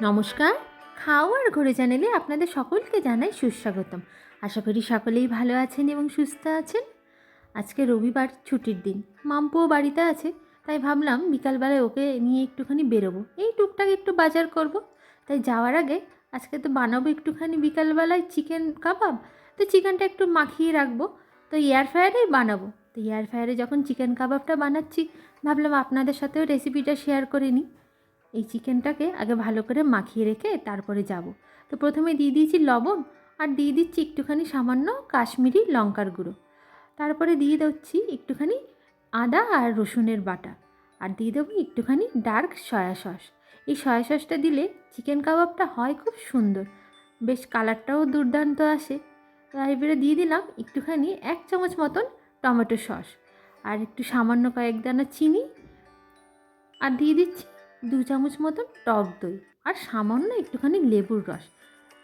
নমস্কার। খাওয়ার ঘরে চ্যানেলে আপনাদের সকলকে জানাই সুস্বাগতম। আশা করি সকলেই ভালো আছেন এবং সুস্থ আছেন। আজকে রবিবার ছুটির দিন। মাম্পুও বাড়িতে আছে, তাই ভাবলাম বিকালবেলায় ওকে নিয়ে একটুখানি বেরোবো। এই টুকটাক একটু বাজার করব। তাই যাওয়ার আগে আজকে তো বানাবো একটুখানি বিকালবেলায় চিকেন কাবাব। তো চিকেনটা একটু মাখিয়ে রাখব। তো এয়ার ফ্রায়ারেই বানাবো। তো এয়ার ফ্রায়ারে যখন চিকেন কাবাবটা বানাচ্ছি, ভাবলাম আপনাদের সাথেও রেসিপিটা শেয়ার করে নিই। এই চিকেনটাকে আগে ভালো করে মাখিয়ে রেখে তারপরে যাব। তো প্রথমে দিয়ে দিয়েছি লবণ আর দিয়ে দিচ্ছি একটুখানি সামান্য কাশ্মীরি লঙ্কার গুঁড়ো। তারপরে দিয়ে দিচ্ছি একটুখানি আদা আর রসুনের বাটা আর দিয়ে দেবো একটুখানি ডার্ক সয়া সস। এই সয়া সসটা দিলে চিকেন কাবাবটা হয় খুব সুন্দর। বেশ কালারটাও দুর্দান্ত আসে। তার এবারে দিয়ে দিলাম একটুখানি এক চামচ মতন টমেটো সস আর একটু সামান্য কয়েক দানা চিনি আর দিয়ে দিচ্ছি দু চামচ মতন টক দই আর সামান্য একটুখানি লেবুর রস।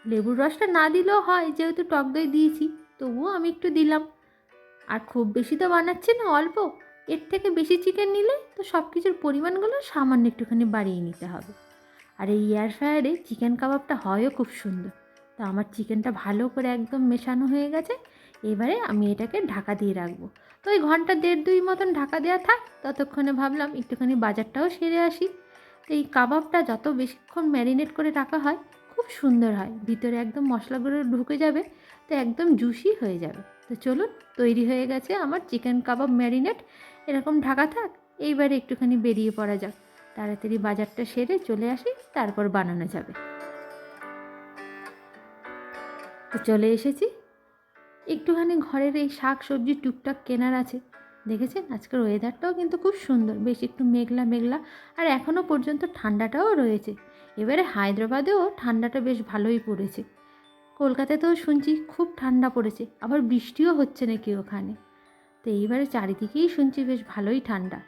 লেবুর রসটা না দিলেও হয়, যেহেতু টক দই দিয়েছি, তবুও আমি একটু দিলাম। আর খুব বেশি তো বানাচ্ছি না, অল্প। এর থেকে বেশি চিকেন নিলে তো সব কিছুর পরিমাণগুলো সামান্য একটুখানি বাড়িয়ে নিতে হবে। আর এই এয়ার ফ্রায়ারে চিকেন কাবাবটা হয়ও খুব সুন্দর। তো আমার চিকেনটা ভালো করে একদম মেশানো হয়ে গেছে। এবারে আমি এটাকে ঢাকা দিয়ে রাখব। তো ওই ঘণ্টা দেড় দুই মতন ঢাকা দেওয়া থাক, ততক্ষণে ভাবলাম একটুখানি বাজারটাও সেরে আসি। এই কাবাবটা যত বেশিক্ষণ ম্যারিনেট করে রাখা হয়, খুব সুন্দর হয়। ভিতরে একদম মশলাগুলো ঢুকে যাবে, তো একদম জুসি হয়ে যাবে। তো চলুন, তৈরি হয়ে গেছে আমার চিকেন কাবাব ম্যারিনেট। এরকম ঢাকা থাক, এইবারে একটুখানি বেরিয়ে পড়া যাক। তাড়াতাড়ি বাজারটা সেরে চলে আসি, তারপর বানানো যাবে। তো চলে এসেছি। একটুখানি ঘরের এই শাক সবজি টুকটাক কেনার আছে। দেখেছেন? আজকের ওয়েদারটাও কিন্তু খুব সুন্দর। বেশ একটু মেঘলা মেঘলা, আর এখনও পর্যন্ত ঠান্ডাটাও রয়েছে। এবারে হায়দ্রাবাদেও ঠান্ডাটা বেশ ভালোই পড়েছে। কলকাতাতেও শুনছি খুব ঠান্ডা পড়েছে, আবার বৃষ্টিও হচ্ছে নাকি ওখানে। তো এইবারে চারিদিকেই শুনছি বেশ ভালোই ঠান্ডা।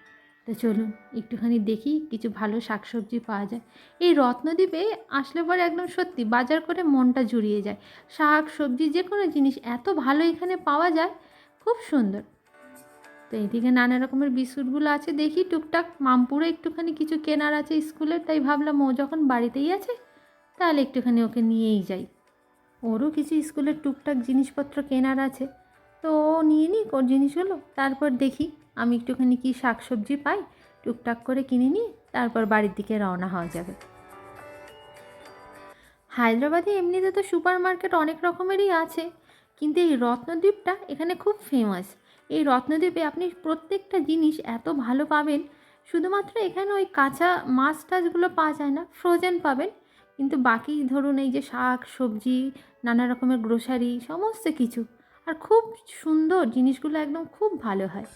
তো চলুন, একটুখানি দেখি কিছু ভালো শাকসবজি পাওয়া যায়। এই রত্নদ্বীপে আসলে পরে একদম সত্যি বাজার করে মনটা জুড়িয়ে যায়। শাক, সবজি যে কোনো জিনিস এত ভালো এখানে পাওয়া যায়, খুব সুন্দর। তো এইদিকে নানা রকমের বিস্কুটগুলো আছে। দেখি টুকটাক মামপুরে একটুখানি কিছু কেনার আছে স্কুলের তাই ভাবলাম ও যখন বাড়িতেই আছে, তাহলে একটুখানি ওকে নিয়েই যাই। ওরও কিছু স্কুলের টুকটাক জিনিসপত্র কেনার আছে। তো ও নিয়ে নিক, ওর জিনিসগুলো তারপর দেখি আমি একটুখানি কি শাক সবজি পাই, টুকটাক করে কিনে নিয়ে তারপর বাড়ির দিকে রওনা হওয়া যাবে। হায়দ্রাবাদে এমনিতে তো সুপার মার্কেট অনেক রকমেরই আছে, কিন্তু এই রত্নদ্বীপটা এখানে খুব ফেমাস এই রত্নদ্বীপে আপনি প্রত্যেকটা জিনিস এত ভালো পাবেন। শুধুমাত্র এখানে ওই কাঁচা মাছ টাছগুলো পাওয়া যায় না ফ্রোজেন পাবেন। কিন্তু বাকি ধরুন এই যে শাক, সবজি, নানা রকমের গ্রোসারি সমস্ত কিছু। আর খুব সুন্দর জিনিসগুলো একদম খুব ভালো হয়।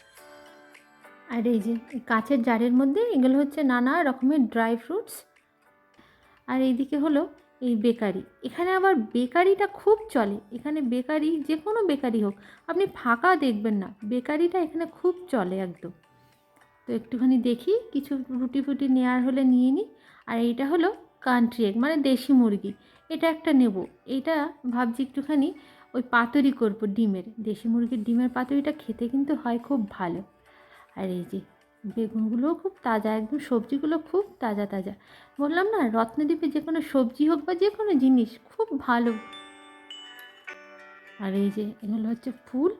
আর এই যে কাঁচের জারের মধ্যে এগুলো হচ্ছে নানা রকমের ড্রাই ফ্রুটস আর এইদিকে হলো এই বেকারি। এখানে আবার বেকারিটা খুব চলে। এখানে বেকারি যে কোনো বেকারি হোক, আপনি ফাঁকা দেখবেন না। বেকারিটা এখানে খুব চলে একদম। তো একটুখানি দেখি, কিছু রুটি ফুটি নেওয়ার হলে নিয়ে নিই। আর এইটা হলো কান্ট্রি এগ মানে দেশি মুরগি। এটা একটা নেব। এটা ভাবছি একটুখানি ওই পাতুরি করব ডিমের। দেশি মুরগির ডিমের পাতুরিটা খেতে কিন্তু হয় খুব ভালো। আর এই যে বেগুনগুলোও খুব তাজা, একদম সবজিগুলো খুব তাজা তাজা। বললাম না রত্নদ্বীপে যে কোনো সবজি হোক বা যে কোনো জিনিস খুব ভালো। আর এই যে, এগুলো হচ্ছে ফুল।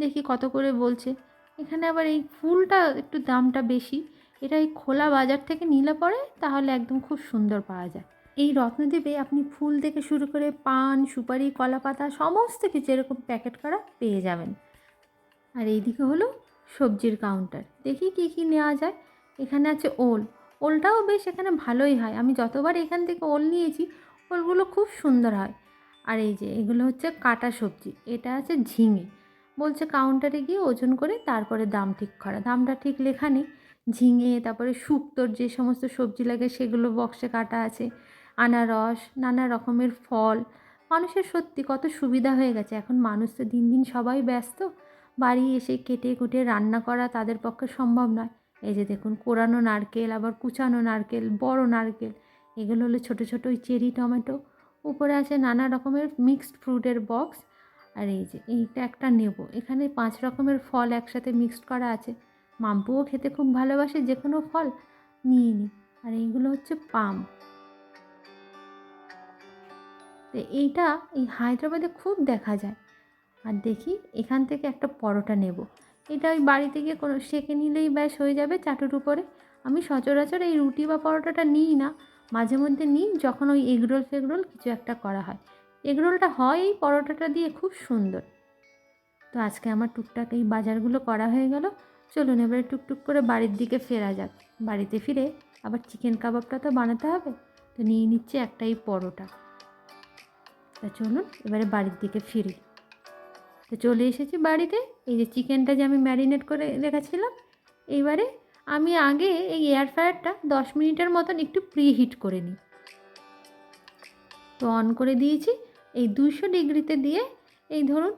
দেখি কত করে বলছে। এখানে আবার এই ফুলটা একটু দামটা বেশি। এটা এই খোলা বাজার থেকে নিলে পরে তাহলে একদম খুব সুন্দর পাওয়া যায়। এই রত্নদ্বীপে আপনি ফুল থেকে শুরু করে পান, সুপারি কলা পাতা সমস্ত কিছু এরকম প্যাকেট করা পেয়ে যাবেন। আর এইদিকে হলো সবজির কাউন্টার দেখি কী কী নেওয়া যায়। এখানে আছে ওল। ওলটাও বেশ এখানে ভালোই হয়। আমি যতবার এখান থেকে ওল নিয়েছি, ওলগুলো খুব সুন্দর হয়। আর এই যে, এগুলো হচ্ছে কাটা সবজি। এটা আছে ঝিঙে। বলছে কাউন্টারে গিয়ে ওজন করে তারপরে দাম ঠিক করা। দামটা ঠিক লেখা নেই। ঝিঙে, তারপরে শুক্তোর যে সমস্ত সবজি লাগে, সেগুলো বক্সে কাটা আছে। আনারস, নানা রকমের ফল। মানুষের সত্যি কত সুবিধা হয়ে গেছে। এখন মানুষ তো দিন দিন সবাই ব্যস্ত। বাড়ি এসে কেটে কুটে রান্না করা তাদের পক্ষে সম্ভব নয়। এই যে দেখুন, কোরানো নারকেল, আবার কুচানো নারকেল, বড় নারকেল, এগুলো হলো ছোটো ছোটো ওই চেরি টমেটো। উপরে আছে নানা রকমের মিক্সড ফ্রুটের বক্স আর এই যে এইটা একটা নেব। এখানে পাঁচ রকমের ফল একসাথে মিক্সড করা আছে। মাম্পুও খেতে খুব ভালোবাসে যে কোনো ফল, নিয়ে নিই। আর এইগুলো হচ্ছে পাম। তো এইটা এই হায়দ্রাবাদে খুব দেখা যায়। আর দেখি এখান থেকে একটা পরোটা নেব। এটা ওই বাড়িতে গিয়ে কোনো সেঁকে নিলেই ব্যাস হয়ে যাবে চাটুর উপরে। আমি সচরাচর এই রুটি বা পরোটাটা নিই না। মাঝে মধ্যে নিই যখন ওই এগরোল ফেগরোল কিছু একটা করা হয়। এগরোলটা হয় এই পরোটাটা দিয়ে খুব সুন্দর। তো আজকে আমার টুকটাক এই বাজারগুলো করা হয়ে গেল। চলুন এবারে টুকটুক করে বাড়ির দিকে ফেরা যাক। বাড়িতে ফিরে আবার চিকেন কাবাবটা তো বানাতে হবে। তো নিয়ে নিচ্ছি একটাই পরোটা। তা চলুন এবারে বাড়ির দিকে ফিরি। তো চলে এসেছি বাড়িতে। এই যে চিকেনটা যে আমি ম্যারিনেট করে রেখেছিলাম, এইবারে আমি আগে এই এয়ার ফ্রায়ারটা দশ মিনিটের মতন একটু প্রি হিট করে নিই। তো অন করে দিয়েছি। এই দুশো ডিগ্রিতে দিয়ে এই ধরুন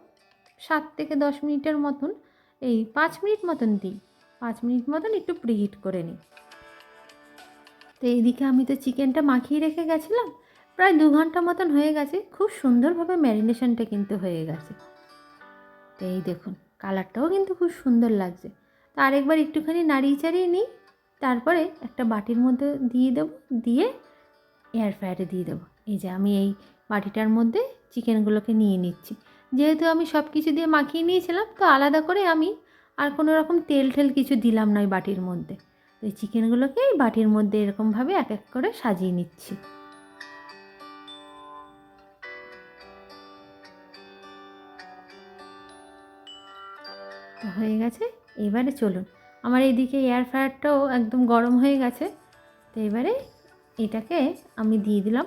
সাত থেকে দশ মিনিটের মতন, এই পাঁচ মিনিট মতন দিই। পাঁচ মিনিট মতন একটু প্রিহিট করে নিই। তো এইদিকে আমি তো চিকেনটা মাখিয়ে রেখে গেছিলাম। প্রায় দু ঘণ্টা মতন হয়ে গেছে। খুব সুন্দরভাবে ম্যারিনেশনটা কিন্তু হয়ে গেছে। তো এই দেখুন, কালারটাও কিন্তু খুব সুন্দর লাগছে। তো আরেকবার একটুখানি নাড়িয়ে চাড়িয়ে নিই, তারপরে একটা বাটির মধ্যে দিয়ে দেবো, দিয়ে এয়ার ফ্রায়ারে দিয়ে দেবো। এই যে আমি এই বাটিটার মধ্যে চিকেনগুলোকে নিয়ে নিচ্ছি। যেহেতু আমি সব কিছু দিয়ে মাখিয়ে নিয়েছিলাম, তো আলাদা করে আমি আর কোনো রকম তেল ঠেল কিছু দিলাম না ওই বাটির মধ্যে। তো এই চিকেনগুলোকে এই বাটির মধ্যে এরকমভাবে এক এক করে সাজিয়ে নিচ্ছি। হয়ে গেছে। এবারে চলুন। আমার এইদিকে এয়ার ফ্রায়ারটাও একদম গরম হয়ে গেছে। তো এবারে এটাকে আমি দিয়ে দিলাম।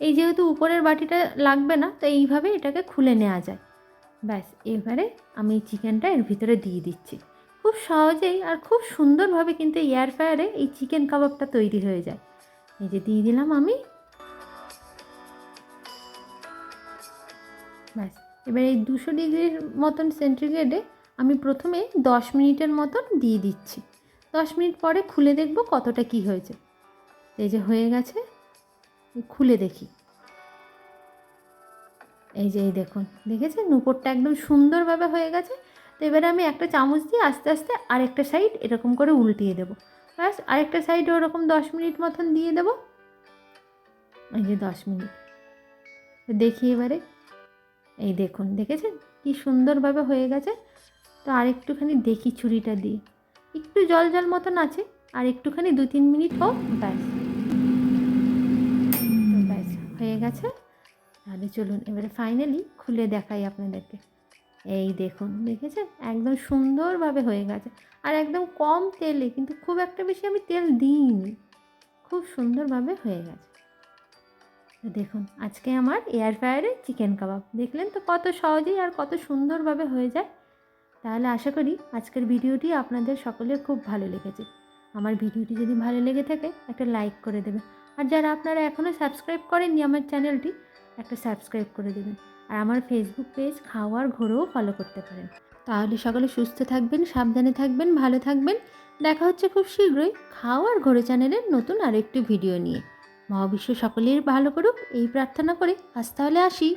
এই যেহেতু উপরের বাটিটা লাগবে না, তো এইভাবে এটাকে খুলে নেওয়া যায়। ব্যাস, এবারে আমি চিকেনটা এর ভিতরে দিয়ে দিচ্ছি। খুব সহজেই আর খুব সুন্দরভাবে কিন্তু এয়ার ফ্রায়ারে এই চিকেন কাবাবটা তৈরি হয়ে যায়। এই যে দিয়ে দিলাম আমি। ব্যাস, এবার এই দুশো ডিগ্রির মতন সেন্টিগ্রেডে আমি প্রথমে দশ মিনিটের মতন দিয়ে দিচ্ছি। দশ মিনিট পরে খুলে দেখব কতটা কি হয়েছে। এই যে হয়ে গেছে, খুলে দেখি। এই যে, এই দেখুন, দেখেছেন? উপরটা একদম সুন্দরভাবে হয়ে গেছে। তো এবারে আমি একটা চামচ দিয়ে আস্তে আস্তে আরেকটা সাইড এরকম করে উল্টিয়ে দেবো। ব্যাস, আরেকটা সাইডে ওরকম দশ মিনিট মতন দিয়ে দেবো। এই যে দশ মিনিট। দেখি এবারে। এই দেখুন, দেখেছেন? কি সুন্দরভাবে হয়ে গেছে। তো আর একটুখানি দেখি ছুরিটা দিয়ে। একটু জল জল মতন আছে, আর একটুখানি দু তিন মিনিট হোক, ব্যাস। ব্যাস, হয়ে গেছে। তাহলে চলুন, এবারে ফাইনালি খুলে দেখাই আপনাদেরকে। এই দেখুন, দেখেছেন? একদম সুন্দরভাবে হয়ে গেছে। আর একদম কম তেলে, কিন্তু খুব একটা বেশি আমি তেল দিইনি। খুব সুন্দরভাবে হয়ে গেছে। তো দেখুন, আজকে আমার এয়ার ফ্রায়ারে চিকেন কাবাব দেখলেন তো কত সহজেই আর কত সুন্দরভাবে হয়ে যায়। তাহলে আশা করি আজকের ভিডিওটি আপনাদের সকলের খুব ভালো লেগেছে। আমার ভিডিওটি যদি ভালো লেগে থাকে, একটা লাইক করে দেবেন। আর যারা আপনারা এখনও সাবস্ক্রাইব করেননি আমার চ্যানেলটি একটা সাবস্ক্রাইব করে দেবেন। আর আমার ফেসবুক পেজ খাওয়ার ঘোরেও ফলো করতে পারেন। তাহলে সকলে সুস্থ থাকবেন, সাবধানে থাকবেন, ভালো থাকবেন। দেখা হচ্ছে খুব শীঘ্রই খাওয়ার ঘোরে চ্যানেলের নতুন আরেকটি ভিডিও নিয়ে। মহাবিশ্ব সকলের ভালো করুক, এই প্রার্থনা করে আজ তাহলে আসি।